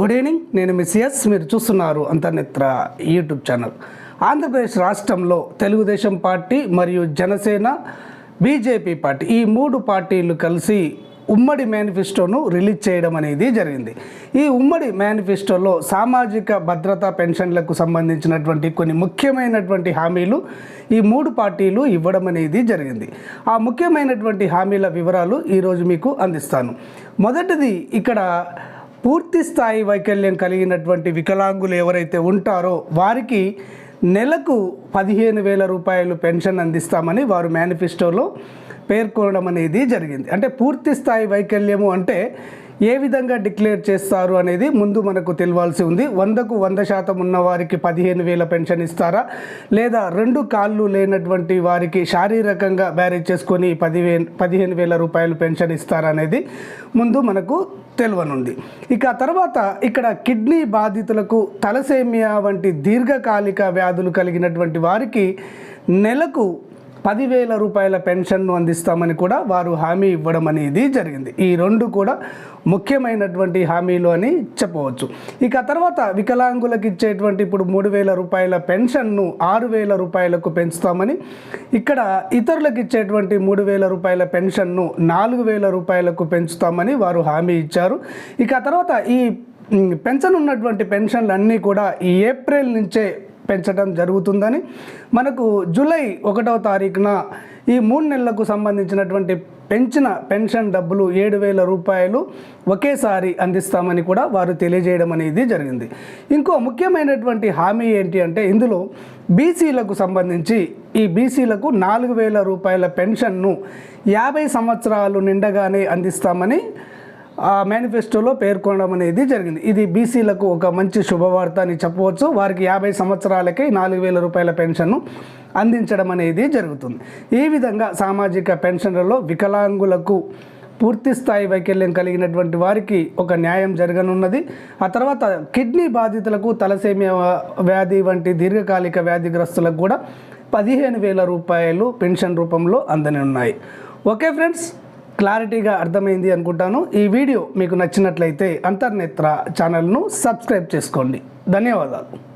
Good evening నేను Miss S మీరు చూస్తున్నారు అంతర్నేత్ర యూట్యూబ్ ఛానల్ ఆంధ్రప్రదేశ్ రాష్ట్రంలో తెలుగుదేశం పార్టీ మరియు జనసేన బీజేపీ పార్టీ ఈ మూడు పార్టీలు కలిసి ఉమ్మడి మేనిఫెస్టోను రిలీజ్ చేయడం అనేది జరిగింది. ఈ ఉమ్మడి మేనిఫెస్టోలో సామాజిక భద్రత పెన్షన్లకు సంబంధించినటువంటి కొన్ని ముఖ్యమైనటువంటి హామీలు ఈ మూడు పార్టీలు ఇవ్వడం అనేది జరిగింది. ఆ ముఖ్యమైనటువంటి హామీల వివరాలు ఈరోజు మీకు అందిస్తాను. మొదటిది ఇక్కడ పూర్తి స్థాయి వైకల్యం కలిగినటువంటి వికలాంగులు ఎవరైతే ఉంటారో వారికి నెలకు పదిహేను వేల రూపాయలు పెన్షన్ అందిస్తామని వారు మేనిఫెస్టోలో పేర్కొనడం అనేది జరిగింది. అంటే పూర్తి స్థాయి వైకల్యము అంటే ఏ విధంగా డిక్లేర్ చేస్తారు అనేది ముందు మనకు తెలియాల్సి ఉంది. వందకు వంద శాతం ఉన్న వారికి పదిహేను వేల పెన్షన్ ఇస్తారా? లేదా రెండు కాళ్ళు లేనటువంటి వారికి శారీరకంగా బ్యారేజ్ చేసుకొని పదివే పదిహేను వేల రూపాయలు పెన్షన్ ఇస్తారా అనేది ముందు మనకు తెలియనుంది. ఇక తర్వాత ఇక్కడ కిడ్నీ బాధితులకు తలసేమియా వంటి దీర్ఘకాలిక వ్యాధులు కలిగినటువంటి వారికి నెలకు పదివేల రూపాయల పెన్షన్ను అందిస్తామని కూడా వారు హామీ ఇవ్వడం అనేది జరిగింది. ఈ రెండు కూడా ముఖ్యమైనటువంటి హామీలు అని చెప్పవచ్చు. ఇక తర్వాత వికలాంగులకు ఇచ్చేటువంటి ఇప్పుడు మూడు వేల రూపాయల పెన్షన్ను ఆరు వేల రూపాయలకు పెంచుతామని ఇక్కడ ఇతరులకు ఇచ్చేటువంటి మూడు వేల రూపాయల పెన్షన్ను నాలుగు వేల రూపాయలకు పెంచుతామని వారు హామీ ఇచ్చారు. ఇక తర్వాత ఈ పెన్షన్ పెన్షన్ పెన్షన్లు అన్నీ కూడా ఈ ఏప్రిల్ నుంచే పెంచడం జరుగుతుందని మనకు జూలై ఒకటవ తారీఖున ఈ మూడు నెలలకు సంబంధించినటువంటి పెంచిన పెన్షన్ డబ్బులు ఏడు వేల రూపాయలు ఒకేసారి అందిస్తామని కూడా వారు తెలియజేయడం అనేది జరిగింది. ఇంకో ముఖ్యమైనటువంటి హామీ ఏంటి అంటే ఇందులో బీసీలకు సంబంధించి ఈ బీసీలకు నాలుగు వేల రూపాయల పెన్షన్ను యాభై సంవత్సరాలు నిండగానే అందిస్తామని ఆ మేనిఫెస్టోలో పేర్కొనడం అనేది జరిగింది. ఇది బీసీలకు ఒక మంచి శుభవార్త అని చెప్పవచ్చు. వారికి యాభై సంవత్సరాలకే నాలుగు వేల రూపాయల పెన్షన్ను అందించడం అనేది జరుగుతుంది. ఈ విధంగా సామాజిక పెన్షన్లలో వికలాంగులకు పూర్తి స్థాయి వైకల్యం కలిగినటువంటి వారికి ఒక న్యాయం జరగనున్నది. ఆ తర్వాత కిడ్నీ బాధితులకు తలసేమియా వ్యాధి వంటి దీర్ఘకాలిక వ్యాధిగ్రస్తులకు కూడా పదిహేను వేల రూపాయలు పెన్షన్ రూపంలో అందనున్నాయి. ఓకే ఫ్రెండ్స్ క్లారిటీగా అర్థమైంది అనుకుంటాను. ఈ వీడియో మీకు నచ్చినట్లయితే అంతర్నేత్ర ఛానల్ను సబ్స్క్రైబ్ చేసుకోండి. ధన్యవాదాలు.